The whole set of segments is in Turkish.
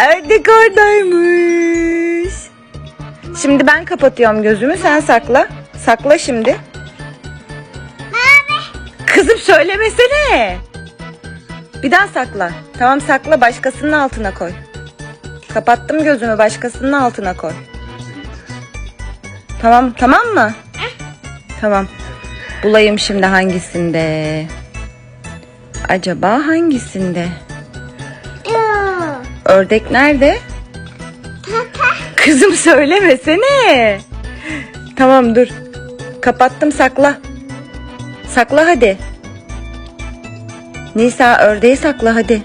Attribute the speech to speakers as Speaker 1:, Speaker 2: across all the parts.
Speaker 1: Ördek oradaymış. Şimdi ben kapatıyorum gözümü sen sakla. Sakla şimdi. Kızım söylemesene. Bir daha sakla. Tamam sakla başkasının altına koy. Kapattım gözümü başkasının altına koy. Tamam tamam mı? Tamam. Bulayım şimdi hangisinde. Acaba hangisinde? Ördek nerede? Kızım söylemesene. Tamam dur. Kapattım sakla. Sakla hadi. Nisa ördeği sakla hadi.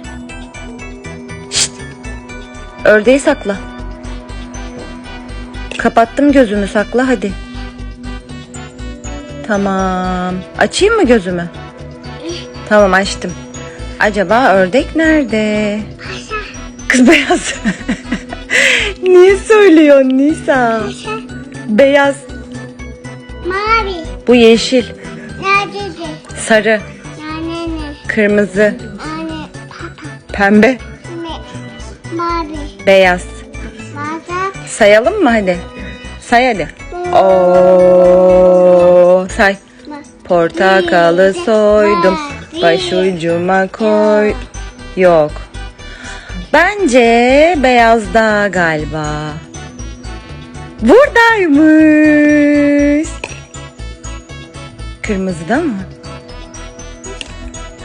Speaker 1: Şşt. Ördeği sakla. Kapattım gözümü sakla hadi. Tamam. Açayım mı gözümü? Tamam açtım. Acaba ördek nerede? Kız beyaz. Niye söylüyorsun Nisa? Beyaz.
Speaker 2: Mavi.
Speaker 1: Bu yeşil.
Speaker 2: Neredeydi?
Speaker 1: Sarı.
Speaker 2: Yani ne?
Speaker 1: Kırmızı.
Speaker 2: Yani papa.
Speaker 1: Pembe.
Speaker 2: Ne? Mavi.
Speaker 1: Beyaz.
Speaker 2: Bazen
Speaker 1: Sayalım mı hadi? Say hadi. Oo, say. Portakalı soydum. Başucuma koy. Yok. Bence beyazda galiba. Buradaymış. Kırmızıda mı?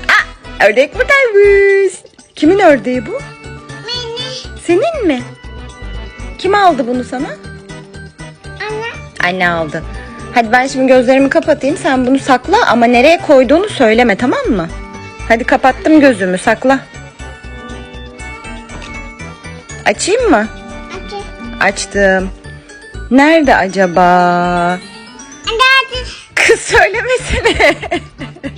Speaker 1: Aa, ördek buradaymış. Kimin ördeği bu?
Speaker 2: Beni.
Speaker 1: Senin mi? Kim aldı bunu sana?
Speaker 2: Anne.
Speaker 1: Anne aldı. Hadi ben şimdi gözlerimi kapatayım. Sen bunu sakla ama nereye koyduğunu söyleme tamam mı? Hadi kapattım gözümü sakla. Açayım mı?
Speaker 2: Açı.
Speaker 1: Açtım. Nerede acaba?
Speaker 2: Nerede?
Speaker 1: Kız söylemesene.